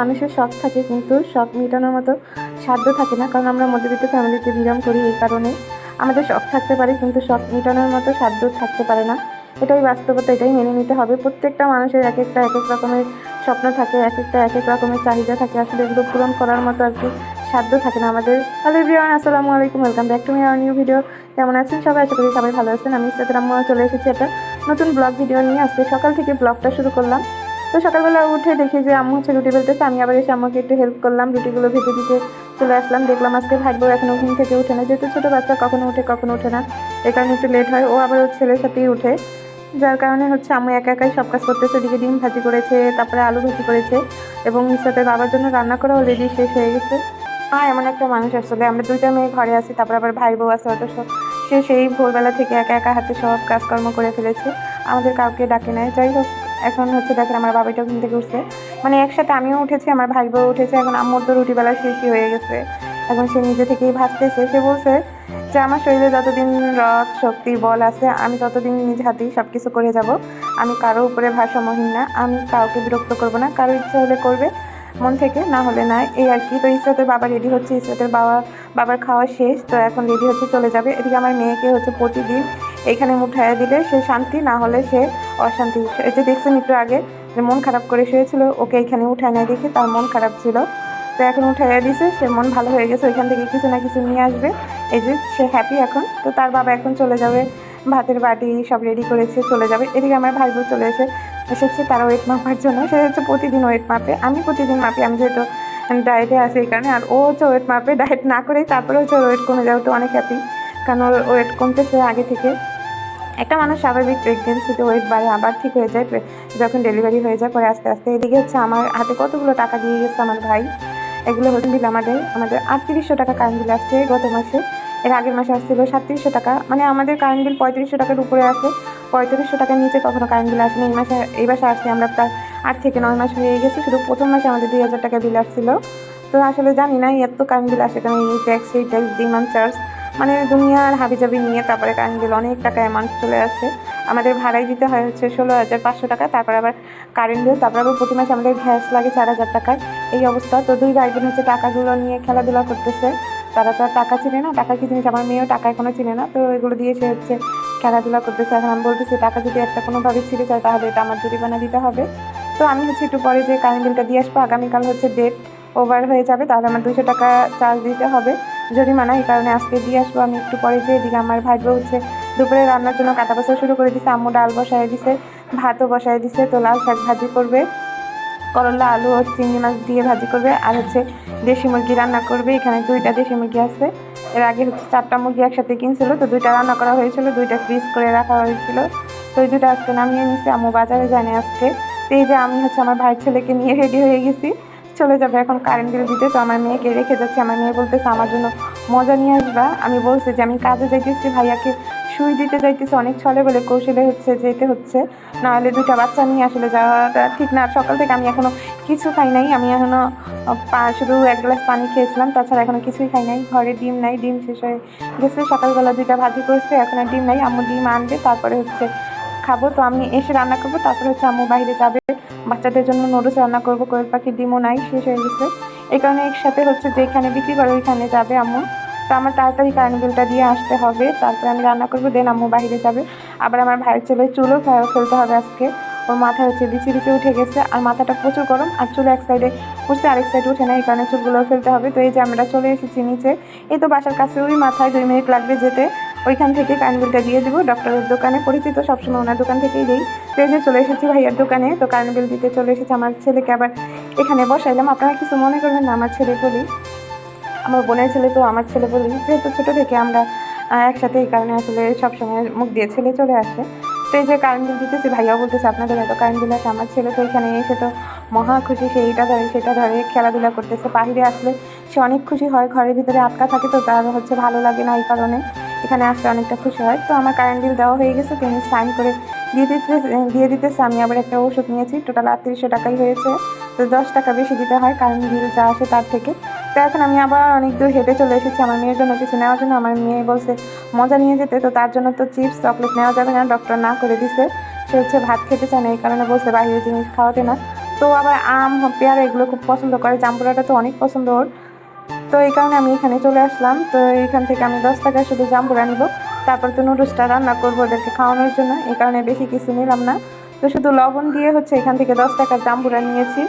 মানুষের শখ থাকে, কিন্তু শখ মেটানোর মতো সাধ্য থাকে না। কারণ আমরা মধ্যবিত্ত ফ্যামিলিতে বিরাম করি এই কারণে। আমাদের শখ থাকতে পারে, কিন্তু শখ মেটানোর মতো সাধ্য থাকতে পারে না। এটাই বাস্তবতা, এটাই মেনে নিতে হবে। প্রত্যেকটা মানুষের এক একটা, এক এক রকমের স্বপ্ন থাকে, এক একটা, এক এক রকমের চাহিদা থাকে। আসলে এগুলো পূরণ করার মতো আর কি সাধ্য থাকে না আমাদের। হ্যালো এভরিওয়ান আসসালামু আলাইকুম welcome back to my new video কেমন আছেন সবাই? আশা করি সবাই ভালো আছেন। আমি রাম্মা চলে এসেছি একটা নতুন ব্লগ ভিডিও নিয়ে। আজকে সকাল থেকে ব্লগটা শুরু করলাম। তো সকালবেলা উঠে দেখি যে আম্মু হচ্ছে রুটি বেলতেছে, আমি আবার এসে আম্মুকে একটু হেল্প করলাম, রুটিগুলো ভেজে দিতে চলে আসলাম। দেখলাম আজকে ভাইবো এখনও ঘুম থেকে উঠে না, যেহেতু ছোটো বাচ্চা, কখনো উঠে, কখনো ওঠে না। এই কারণে একটু লেট হয়, ও আবার ওর ছেলের সাথেই উঠে। যার কারণে হচ্ছে আমি একা একাই সব কাজ করতেছে ওদিকে ডিম ভাজি করেছে, তারপরে আলু ভাজি করেছে এবং সাথে বাবার জন্য রান্না করা অলরেডি শেষ হয়ে গেছে। আর এমন একটা মানুষ আসলে, আমরা দুইটা মেয়ে ঘরে আছি, তারপর আবার ভাই বউ আছে হয়তো সে সেই ভোরবেলা থেকে একা একা হাতে সব কাজকর্ম করে ফেলেছে, আমাদের কাউকে ডাকে নাই। যাই হোক এখন হচ্ছে দেখেন আমার বাবাটা ঘুম থেকে উঠছে। মানে একসাথে আমিও উঠেছি, আমার ভাই বউ উঠেছে, এখন আম্মুর তো রুটিবেলা শেষই হয়ে গেছে। এখন সে নিজে থেকেই ভাবতেছে সে বলছে যে, আমার শরীরে যতদিন রথ শক্তি, বল আছে, আমি ততদিন নিজ হাতেই সব কিছু করে যাব। আমি কারও উপরে ভারসাম্যহীন না, আমি কাউকে বিরক্ত করব না, কারও ইচ্ছা হলে করবে, মন থেকে, না হলে না, এই আর কি। তো ইসরাতের বাবা রেডি হচ্ছে, ইসরাতের বাবা, বাবার খাওয়া শেষ, তো এখন রেডি হচ্ছে, চলে যাবে। এদিকে আমার মেয়েকে হচ্ছে প্রতিদিন এখানে উঠাইয়া দিলে সে শান্তি, না হলে সে অশান্তি। এই যে দেখছেন একটু আগে, যে মন খারাপ করে শুয়েছিল, ওকে এখানে উঠায় নেয় দেখে তার মন খারাপ ছিল। তো এখন উঠাইয়া দিছে, সে মন ভালো হয়ে গেছে, ওইখান থেকে কিছু না কিছু নিয়ে আসবে। এই যে সে হ্যাপি এখন। তো তার বাবা এখন চলে যাবে, ভাতের বাটি সব রেডি করেছে, চলে যাবে। এদিকে আমার ভাই বোন চলে এসে এসেছে, তার ওয়েট মাপার জন্য। সে হচ্ছে প্রতিদিন ওয়েট মাপে। আমি প্রতিদিন মাপি, আমি যেহেতু ডায়েটে আছি এই কারণে। আর ও হচ্ছে ওয়েট মাপে ডায়েট না করেই তারপরে হচ্ছে ওয়েট কমে যাও তো অনেক হ্যাপি কারণ ওর ওয়েট কমতেছে আগে থেকে। একটা মানুষ স্বাভাবিক প্রেগনেন্সিতে ওয়েট বাড়ে, আবার ঠিক হয়ে যায় যখন ডেলিভারি হয়ে যায়, পরে আস্তে আস্তে এদিকে হচ্ছে আমার হাতে কতগুলো টাকা দিয়ে গেছে আমার ভাই। এগুলো হচ্ছে বিল আমাদের আমাদের আটত্রিশশো টাকা কারেন্ট বিল আসছে গত মাসে। এর আগের মাসে আসছিল সাতত্রিশশো টাকা মানে আমাদের কারেন্ট বিল পঁয়ত্রিশশো টাকার উপরে আছে। পঁয়ত্রিশশো টাকার নিচে কখনো কারেন্ট বিল আসেনি, এই মাসে এই মাসে আসছে আমরা প্রায় আট থেকে নয় মাস হয়ে গেছে, শুধু প্রথম মাসে আমাদের দুই হাজার টাকা বিল আসছিল। তো আসলে জানি না, এত কারেন্ট বিল আসে কারণ এই ট্যাক্স এই ট্যাক্স ডিমান্ড চার্জ মানে দুনিয়ার হাবিজাবি নিয়ে তারপরে কারেন্ট বিল অনেক টাকা অ্যামাউন্ট চলে আসে। আমাদের ভাড়াই দিতে হয় হচ্ছে ষোলো হাজার পাঁচশো টাকা, তারপর আবার কারেন্ট বিল তারপর আবার প্রতি মাসে আমাদের গ্যাস লাগে চার হাজার টাকায় এই অবস্থা। তো দুই ভাই বোন হচ্ছে টাকাগুলো নিয়ে খেলাধুলা করতেছে। তারা তো আর টাকা চিনে না, টাকা কি জিনিস? আমার মেয়েও টাকা এখনও চিনে না। তো এগুলো দিয়ে সে হচ্ছে খেলাধুলা করতেছে। এখন আমি বলতেছি, টাকা যদি একটা কোনোভাবে ছিঁড়ে যায়, তাহলে এটা আমার জরিমানা দিতে হবে। তো আমি হচ্ছে একটু পরে যে কারেন্ট বিলটা দিয়ে আসব, আগামীকাল হচ্ছে ডেট ওভার হয়ে যাবে, তাহলে আমার দুশো টাকা চার্জ দিতে হবে। জরিমানা, এই কারণে আজকে দিয়ে আসব। আমি একটু পরে যে এদিকে আমার ভাইবো হচ্ছে দুপুরে রান্নার জন্য কাটা বসা শুরু করে দিছে, আম্মু ডাল বসায় দিছে, ভাতও বসায় দিছে, তো লাল শাক ভাজি করবে, করলা, আলু ও চিংড়ি মাছ দিয়ে ভাজি করবে, আর হচ্ছে দেশি মুরগি রান্না করবে। এখানে দুইটা দেশি মুরগি আছে। এর আগে হচ্ছে চারটা মুরগি একসাথে কিনছিল, তো দুইটা রান্না করা হয়েছিল, দুইটা ফ্রিজ করে রাখা হয়েছিল। তো ওই দুটো আজকে নামিয়ে নিছে, আম্মু বাজারে জানে আজকে। তো এই যে আমি হচ্ছে আমার ভাইয়ের ছেলেকে নিয়ে রেডি হয়ে গেছি। চলে যাবে এখন কারেন্ট বিল দিতে, তো আমার মেয়েকে রেখে যাচ্ছে। আমার মেয়ে বলতেছে, আমার জন্য মজা নিয়ে আসবা। আমি বলছি যে, আমি কাজে যাইতেছি, ভাইয়াকে শুই দিতে যাইতেছে। অনেক ছলে বলে কৌশলে হচ্ছে, যেতে হচ্ছে। নাহলে দুইটা বাচ্চা নিয়ে আসলে যাওয়াটা ঠিক না। সকাল থেকে আমি এখনও কিছু খাই নাই। আমি এখনও শুধু এক গ্লাস পানি খেয়েছিলাম। তাছাড়া এখনও কিছুই খাই নাই। ঘরে ডিম নাই। ডিম শেষ হয়ে গেছে। সকালবেলা দুইটা ভাজি করছে। এখন আর ডিম নাই। আম্মু ডিম আনবে। তারপরে হচ্ছে খাব, তো আমি এসে রান্না করব। তারপরে হচ্ছে আম্মু বাইরে যাবে। বাচ্চাদের জন্য নুডলস রান্না করব। কোয়েল পাখি ডিমও নাই, শেষ হয়ে গেছে। এই কারণে একসাথে হচ্ছে যেখানে বিক্রি করে ওইখানে যাবে আম্মু। তো আমার তাড়াতাড়ি কারেন্ট বিলটা দিয়ে আসতে হবে। তারপরে আমি রান্না করব দেন আম্মু বাইরে যাবে। আবার আমার ভাইয়ের ছেলে চুলও ফেলতে হবে আজকে। ওর মাথায় হচ্ছে বিচি বিচি উঠে গেছে আর মাথাটা প্রচুর গরম আর চুল এক সাইডে উঠছে, আরেক সাইডে উঠে না এই কারণে চুলগুলো ফেলতে হবে। তো এই যে আমরা চলে এসেছি নিচে। এই তো বাসার কাছে ওই মাথায় দুই মিনিট লাগবে যেতে। ওইখান থেকে কারেন্ট বিলটা দিয়ে দেবো। ডক্টরের দোকানে পরিচিত সবসময় ওনার দোকান থেকেই দিই। যে চলে এসেছি ভাইয়ার দোকানে, তো কারেন্ট বিল দিতে চলে এসেছি আমার ছেলেকে। আবার এখানে বসাইলাম। আপনারা কিছু মনে করবেন না, আমার ছেলে বলি। আমার বোনের ছেলে তো আমার ছেলে বলি। যেহেতু ছোটো থেকে আমরা একসাথে এই কারণে আসলে সবসময় মুখ দিয়ে ছেলে চলে আসে। তো এই যে কারেন্ট বিল দিতেছি, ভাইয়াও বলতেছে, আপনাদের এত কারেন্ট বিল আছে আমার ছেলে তো এখানে এসে তো মহা খুশি সে এইটা ধরে, সেটা ধরে খেলাধুলা করতেছে। বাইরে আসলে সে অনেক খুশি হয়, ঘরের ভিতরে আটকা থাকে তো, তার হচ্ছে ভালো লাগে না এই কারণে। এখানে আসলে অনেকটা খুশি হয়। তো আমার কারেন্ট বিল দেওয়া হয়ে গেছে তিনি সাইন করে দিয়ে দিতে, দিয়ে দিতেছে। আমি আবার একটা ওষুধ নিয়েছি। টোটাল আটত্রিশশো টাকাই হয়েছে। তো দশ টাকা বেশি দিতে হয় কারেন্ট বিল যা আসে তার থেকে। তো এখন আমি আবার অনেক দূর হেঁটে চলে এসেছি আমার মেয়ের জন্য কিছু নেওয়ার জন্য। আমার মেয়ে বলছে, মজা নিয়ে যেতে। তো তার জন্য তো চিপস চকলেট নেওয়া যাবে না। ডক্টর না করে দিছে। সে হচ্ছে ভাত খেতে চায় না, এই কারণে বলছে বাইরের জিনিস খাওয়াতে না। তো আবার আম, পেয়ারা এগুলো খুব পছন্দ করে। জাম্বুরাটা তো অনেক পছন্দ ওর। তো এই কারণে আমি এখানে চলে আসলাম। তো এখান থেকে আমি দশ টাকা শুধু জাম্বুরা নিব। তারপর তো নুডলসটা রান্না করব ওদেরকে খাওয়ানোর জন্য। এই কারণে বেশি কিছু নিলাম না। তো শুধু লবণ দিয়ে হচ্ছে এখান থেকে দশ টাকার জাম্বুরা নিয়েছি।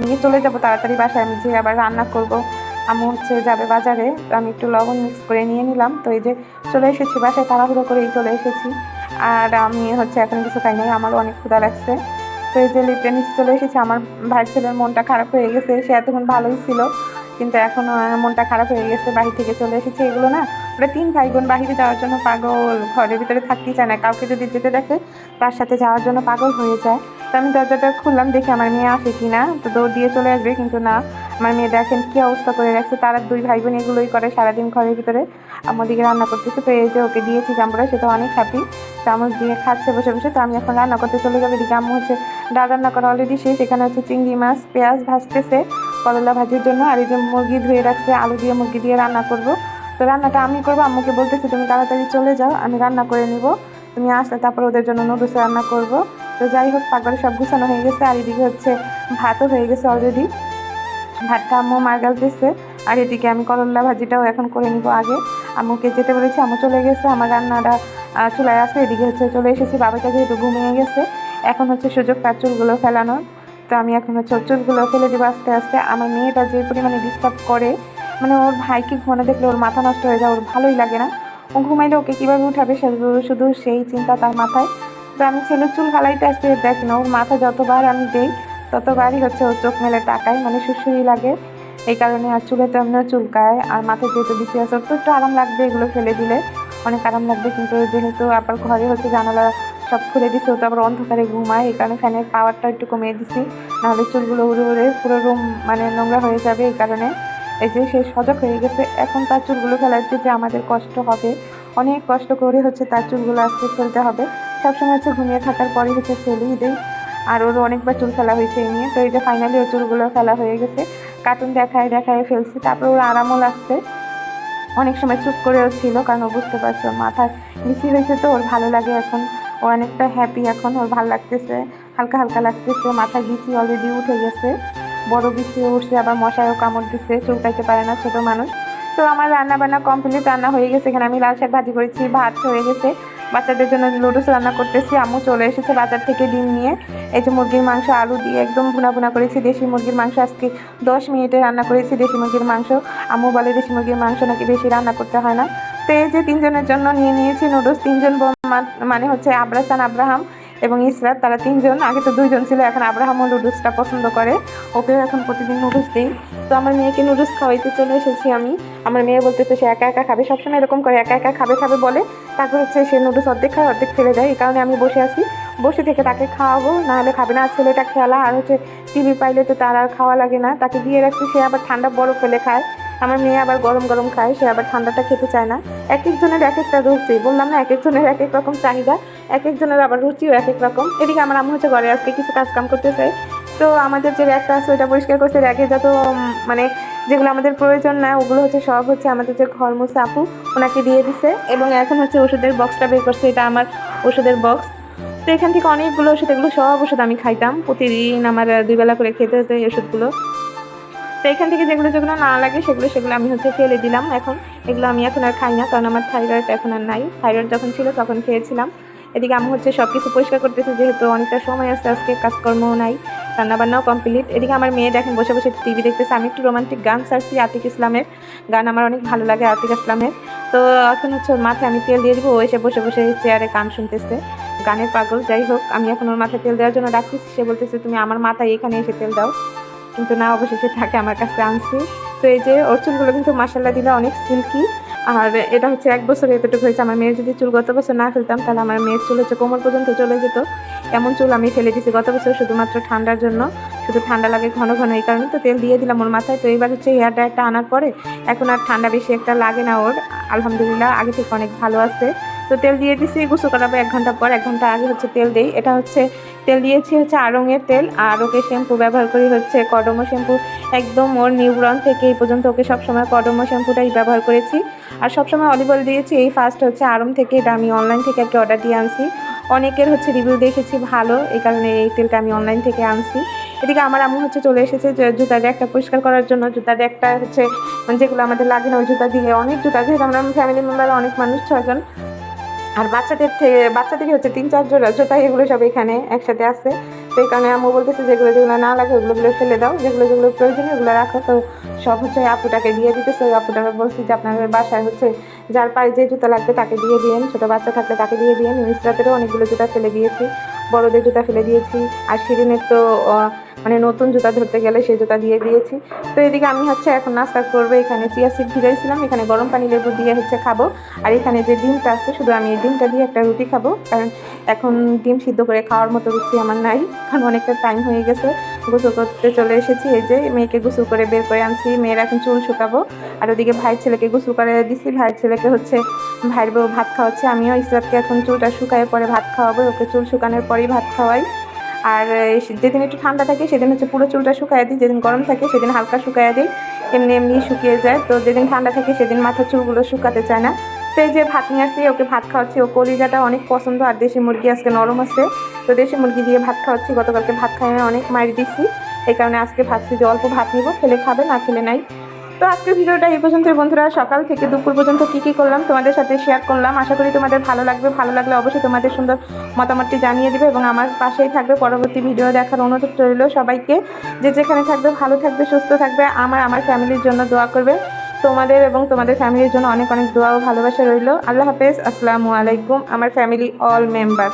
নিয়ে চলে যাব তাড়াতাড়ি বাসায়। আমি যে আবার রান্না করব আমি হচ্ছে যাবে বাজারে। তো আমি একটু লবণ মিক্স করে নিয়ে নিলাম। তো এই যে চলে এসেছি বাসায়, তাড়াহুড়ো করেই চলে এসেছি। আর আমি হচ্ছে এখন কিছু খাই নাই, আমারও অনেক ক্ষুধা লাগছে। তো এই যে লিপটে নিচে চলে এসেছি। আমার ভাইয়ের ছেলের মনটা খারাপ হয়ে গেছে। সে এতক্ষণ ভালোই ছিল। কিন্তু এখনও মনটা খারাপ হয়ে গেছে বাড়ি থেকে চলে এসেছে এগুলো না। ওরা তিন ভাই বোন বাহিরে যাওয়ার জন্য পাগল, ঘরের ভিতরে থাকতেই চায় না। কাউকে যদি যেতে দেখে তার সাথে যাওয়ার জন্য পাগল হয়ে যায়। তো আমি দরজাটা খুললাম, দেখি আমার মেয়ে আসে কি না তো দৌড় দিয়ে চলে আসবে, কিন্তু না, আমার মেয়ে দেখেন কী অবস্থা করে রাখছে। তারা দুই ভাই বোন এগুলোই করে সারাদিন ঘরের ভিতরে। আমাদেরকে রান্না করতেছে, তো এই যে ওকে দিয়েছি জাম্বুরা সেটা অনেক হ্যাপি চামচ দিয়ে খাচ্ছে, বসে বসে। তো আমি এখন রান্না করতে চলে যাব। এদিকে আম্মু হচ্ছে ডাল রান্না করা অলরেডি শেষ। এখানে হচ্ছে চিংড়ি মাছ, পেঁয়াজ ভাজতেছে। করলা ভাজির জন্য, আর এই যে মুরগি ধুয়ে রাখছে, আলু দিয়ে মুরগি দিয়ে রান্না করব। তো রান্নাটা আমি করব, আম্মুকে বলতেছি, তুমি তাড়াতাড়ি চলে যাও, আমি রান্না করে নিব। তুমি আসলে তারপর ওদের জন্য নুডলস রান্না করব। তো যাই হোক পাকবারে সব গুছানো হয়ে গেছে, আর এদিকে হচ্ছে ভাতও হয়ে গেছে অলরেডি ভাতটা আম্মু মার গালতেছে আর এদিকে আমি করল্লা ভাজিটাও এখন করে নিব আগে। আম্মুকে যেতে বলেছি, আম্মু চলে গেছে, আমার রান্নাটা চুলায় আছে, এদিকে হচ্ছে চলে এসেছি, বাবাটা যেহেতু ঘুমিয়ে গেছে, এখন হচ্ছে সুযোগ তার চুলগুলো ফেলানোর। তো আমি এখন হচ্ছে ওর চুলগুলো ফেলে দেবো আস্তে আস্তে। আমার মেয়েটা যে পরিমাণে ডিস্টার্ব করে মানে ওর ভাইকে ঘুমানো দেখলে ওর মাথা নষ্ট হয়ে যায়, ওর ভালোই লাগে না। ও ঘুমাইলে ওকে কীভাবে উঠাবে শুধু শুধু সেই চিন্তা তার মাথায়। তো আমি ছেলে চুল ফালাইতে আসতে দেখ না, ওর মাথা যতবার আমি দেই, ততবারই হচ্ছে ওর চোখ মেলে তাকায় মানে সুসুরি লাগে। এই কারণে আর চুলে তো এমনিও চুলকায়, আর মাথায় যেহেতু বেশি আছে, ওর তো একটু আরাম লাগবে এগুলো ফেলে দিলে। অনেক আরাম লাগবে কিন্তু যেহেতু আবার ঘরে হচ্ছে জানালা সব খুলে দিছে, ও আবার অন্ধকারে ঘুমায়, এই কারণে ফ্যানের পাওয়ারটা একটু কমিয়ে দিছি। নাহলে চুলগুলো উড়ে উড়ে পুরো রুম মানে নোংরা হয়ে যাবে, এই কারণে এই যে সে সজাগ হয়ে গেছে। এখন তার চুলগুলো ফেলাতে যে আমাদের কষ্ট হবে, অনেক কষ্ট করে হচ্ছে তার চুলগুলো আজকে ফেলতে হবে। সবসময় হচ্ছে ঘুমিয়ে থাকার পরে হচ্ছে ফেলেই দেই আর ওর অনেকবার চুল ফেলা হয়েছে এই নিয়ে। তো এই যে ফাইনালি ওর চুলগুলো ফেলা হয়ে গেছে। কার্টুন দেখায় দেখায় ফেলছি, তারপর ওর আরামও লাগছে। অনেক সময় চুপ করেও ছিল, কারণ ও বুঝতে পারছে মাথায় মিশি হয়েছে তো, ওর ভালো লাগে এখন। ও অনেকটা হ্যাপি এখন, ওর ভালো লাগতেছে, হালকা হালকা লাগতেছে, মাথায় বিচি অলরেডি উঠে গেছে। বড় বিচি উঠছে, আবার মশায়ও কামড় দিচ্ছে চোখ চুলকাইতে পারে না ছোটো মানুষ। তো আমার রান্না বান্না কমপ্লিট রান্না হয়ে গেছে এখানে। আমি লাল শাক ভাজি করেছি, ভাত হয়ে গেছে। বাচ্চাদের জন্য লুডুস রান্না করতেছি, আম্মু চলে এসেছে বাজার থেকে ডিম নিয়ে। এই যে মুরগির মাংস, আলু দিয়ে একদম ভুনা ভুনা করেছি। দেশি মুরগির মাংস আজকে দশ মিনিটে রান্না করেছি, দেশি মুরগির মাংস। আম্মু বলে দেশি মুরগির মাংস নাকি বেশি রান্না করতে হয় না। তো এই যে তিনজনের জন্য নিয়ে নিয়েছি নুডলস তিনজন মানে হচ্ছে আব্রাসান আব্রাহাম এবং ইসরাত, তারা তিনজন, আগে তো দুইজন ছিল, এখন আব্রাহামও নুডলসটা পছন্দ করে। ওকেও এখন প্রতিদিন নুডলস দিই। তো আমার মেয়েকে নুডলস খাওয়াইতে চলে এসেছি আমি। আমার মেয়ে বলতেছে, সে একা একা খাবে? সবসময় এরকম করে, একা একা খাবে খাবে বলে। তারপর হচ্ছে সে নুডলস অর্ধেক খায়, অর্ধেক ফেলে দেয়। এই কারণে আমি বসে আছি। বসে থেকে তাকে খাওয়াবো, নাহলে খাবে না। ছেলেটা খেলা, আর হচ্ছে টিভি পাইলে তো তার আর খাওয়া লাগে না। তাকে দিয়ে রাখছি, সে আবার ঠান্ডা বরফ ফেলে খায়। আমার মেয়ে আবার গরম গরম খায় সে আবার ঠান্ডাটা খেতে চায় না। এক একজনের এক একটা রুচি বললাম না এক একজনের এক এক রকম চাহিদা এক একজনের আবার রুচিও এক এক রকম। এদিকে আমার আম্মু হচ্ছে ঘরে আজকে কিছু কাজকাম করতে করতেছে তো আমাদের যে র্যাকটা আছে ওইটা পরিষ্কার করছে। র্যাকে যত মানে যেগুলো আমাদের প্রয়োজন না ওগুলো হচ্ছে সব হচ্ছে আমাদের যে ঘর মুছে আপু ওনাকে দিয়ে দিছে। এবং এখন হচ্ছে ওষুধের বক্সটা বের করছে এটা আমার ওষুধের বক্স। তো এখান থেকে অনেকগুলো ওষুধ এগুলো সব ওষুধ আমি খাইতাম। প্রতিদিন আমার আহ, দুই বেলা করে খেতে হতো এই ওষুধগুলো। তো এখান থেকে যেগুলো যেগুলো না লাগে সেগুলো সেগুলো আমি হচ্ছে ফেলে দিলাম। এখন এগুলো আমি এখন আর খাই না, কারণ আমার থাইরয়েড এখন আর নাই। থাইরয়েড যখন ছিল তখন খেয়েছিলাম। এদিকে আমি হচ্ছে সব কিছু পরিষ্কার করতেছি, যেহেতু অনেকটা সময় আসতে আজকে কাজকর্মও নাই, রান্নাবান্নাও কমপ্লিট এদিকে আমার মেয়ে দেখেন বসে বসে টিভি দেখতেছে। আমি একটু রোমান্টিক গান সারছি আতিক ইসলামের। গান আমার অনেক ভালো লাগে আতিক ইসলামের। তো এখন হচ্ছে ওর মাথায় আমি তেল দিয়ে দিব, ও এসে বসে বসে চেয়ারে গান শুনতেছে। গানের পাগল, যাই হোক, আমি এখন ওর মাথায় তেল দেওয়ার জন্য ডাকতেছি সে বলতেছে, তুমি আমার মাথায় এখানে এসে তেল দাও। কিন্তু না, অবশেষে থাকে আমার কাছে আনছি। তো এই যে, ওর চুলগুলো কিন্তু মাসাল্লা দিলে অনেক সিল্কি। আর এটা হচ্ছে এক বছর এতটুকু হয়েছে। আমার মেয়ের যদি চুল গত বছর না ফেলতাম, তাহলে আমার মেয়ের চুল হচ্ছে কোমর পর্যন্ত চলে যেত। এমন চুল আমি ফেলে দিয়েছি গত বছর শুধুমাত্র ঠান্ডার জন্য। শুধু ঠান্ডা লাগে ঘন ঘন এই কারণে তো তেল দিয়ে দিলাম ওর মাথায়। তো এবার হচ্ছে হেয়ার ড্রায়ারটা আনার পরে এখন আর ঠান্ডা বেশি একটা লাগে না ওর। আলহামদুলিল্লাহ, আগে থেকে অনেক ভালো আছে। তো তেল দিয়ে দিছি, গোসল করাবো এক ঘণ্টা পর, এক ঘণ্টা আগে হচ্ছে তেল দেই। এটা হচ্ছে, তেল দিয়েছি হচ্ছে আড়ঙের তেল, আর ওকে শ্যাম্পু ব্যবহার করি হচ্ছে কডমো শ্যাম্পু। একদম ওর নিউব্রন থেকে এই পর্যন্ত ওকে সবসময় কডমো শ্যাম্পুটাই ব্যবহার করেছি। আর সবসময় অলিভ অয়েল দিয়েছি, এই ফার্স্ট হচ্ছে আরম থেকে, এটা আমি অনলাইন থেকে একটা অর্ডার দিয়ে আনছি। অনেকের হচ্ছে রিভিউ দেখেছি ভালো, এই কারণে এই তেলটা আমি অনলাইন থেকে আনছি। এদিকে আমার আম্মু হচ্ছে চলে এসেছে জুতার একটা পরিষ্কার করার জন্য। জুতার একটা হচ্ছে, যেগুলো আমাদের লাগে না, ওই জুতা দিয়ে, অনেক জুতা, যেহেতু আমরা ফ্যামিলি মেম্বার অনেক মানুষ ছজন আর বাচ্চাদের থেকে বাচ্চাদেরই হচ্ছে তিন চারজন আছে তাই এগুলো সব এখানে একসাথে আছে। সেই কারণে আম্মু বলতেছে, যেগুলো যেগুলো না লাগে ওগুলোগুলো ফেলে দাও, যেগুলো যেগুলো প্রয়োজনীয় ওগুলো রাখো। তো সব হচ্ছে আপুটাকে দিয়ে দিতেছে। ওই আপুটাকে বলছি যে আপনাদের বাসায় হচ্ছে যার পায়ে যে জুতা লাগবে তাকে দিয়ে দিয়েন। ছোটো বাচ্চা থাকলে তাকে দিয়ে দিয়েন। মিস্ত্রাতেরও অনেকগুলো জুতা ফেলে দিয়েছি, বড়দের জুতা ফেলে দিয়েছি। আর শিরিনের তো মানে নতুন জুতা ধরতে গেলে সেই জুতা দিয়ে দিয়েছি। তো এদিকে আমি হচ্ছে এখন নাস্তা করব। এখানে চিয়া সিড ভিজাইছিলাম। এখানে গরম পানি লেবু দিয়ে হচ্ছে খাব। আর এখানে যে ডিমটা আছে, শুধু আমি এই ডিমটা দিয়ে একটা রুটি খাব। কারণ এখন ডিম সিদ্ধ করে খাওয়ার মতো রুচি আমার নাই। কারণ অনেকটা টাইম হয়ে গেছে। গোসল করতে চলে এসেছি। এই যে মেয়েকে গোসল করে বের করে আনছি। মেয়ের এখন চুল শুকাবো। আর ওদিকে ভাইয়ের ছেলেকে গোসল করে দিছি। ভাইয়ের ছেলেকে হচ্ছে ভাইয়ের বউ ভাত খাওয়াচ্ছে। আমিও ইসরাতকে এখন চুলটা শুকায় পরে ভাত খাওয়াবো। ওকে চুল শুকানোর পরেই ভাত খাওয়াই। আর যেদিন একটু ঠান্ডা থাকে, সেদিন হচ্ছে পুরো চুলটা শুকায় দিই। যেদিন গরম থাকে, সেদিন হালকা শুকায় দিই। এমনি এমনি শুকিয়ে যায়। তো যেদিন ঠান্ডা থাকে, সেদিন মাথার চুলগুলো শুকাতে চায় না। তো যে ভাত নিয়ে আসছি, ওকে ভাত খাওয়াচ্ছি। ও কলিজাটা অনেক পছন্দ, আর দেশি মুরগি আজকে নরম আছে। তো দেশি মুরগি দিয়ে ভাত খাওয়াচ্ছি। গতকালকে ভাত খাই অনেক মারি দিচ্ছি। এই কারণে আজকে ভাবছি যে অল্প ভাত নিব, খেলে খাবে, না খেলে নাই। তো আজকের ভিডিওটা এই পর্যন্ত বন্ধুরা। সকাল থেকে দুপুর পর্যন্ত কী কী করলাম তোমাদের সাথে শেয়ার করলাম। আশা করি তোমাদের ভালো লাগবে। ভালো লাগলে অবশ্যই তোমাদের সুন্দর মতামতটি জানিয়ে দেবে এবং আমার পাশেই থাকবে পরবর্তী ভিডিও দেখার অনুরোধ রইল সবাইকে। যে যেখানে থাকবে, ভালো থাকবে, সুস্থ থাকবে। আমার আমার ফ্যামিলির জন্য দোয়া করবে তোমাদের এবং তোমাদের ফ্যামিলির জন্য অনেক অনেক দোয়া ও ভালোবাসা রইল। আল্লাহ হাফেজ। আসসালামু আলাইকুম। আমার ফ্যামিলি অল মেম্বার